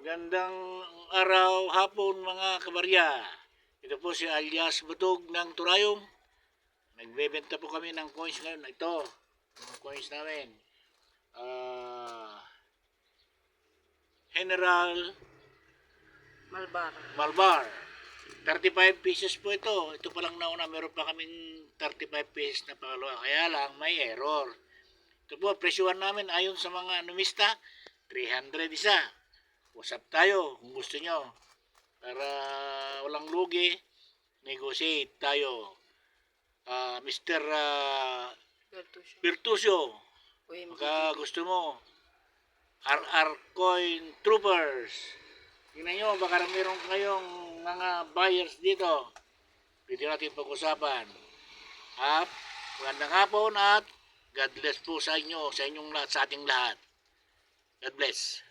Magandang araw, hapon mga kabarya. Ito po si alias Butog ng Turayong. Nagbebenta po kami ng coins ngayon. Ito, mga coins namin. Ah, General Malbar. Malbar. 35 pieces po ito. Ito pa lang nauna, meron pa kaming 35 pieces na pangalawa. Kaya lang, may error. Ito po, presyuhan namin ayon sa mga numista, 300 isa. Usap tayo kung gusto nyo. Para walang lugi, negotiate tayo. Ah, Mr. ah, Bertusio. Virtusio, OMG. Baka gusto mo, RR Coin Troopers. Tingnan nyo, baka meron kayong mga buyers dito. Pwede natin pag-usapan. At magandang hapon at God bless po sa inyo, sa inyong lahat, sa ating lahat. God bless.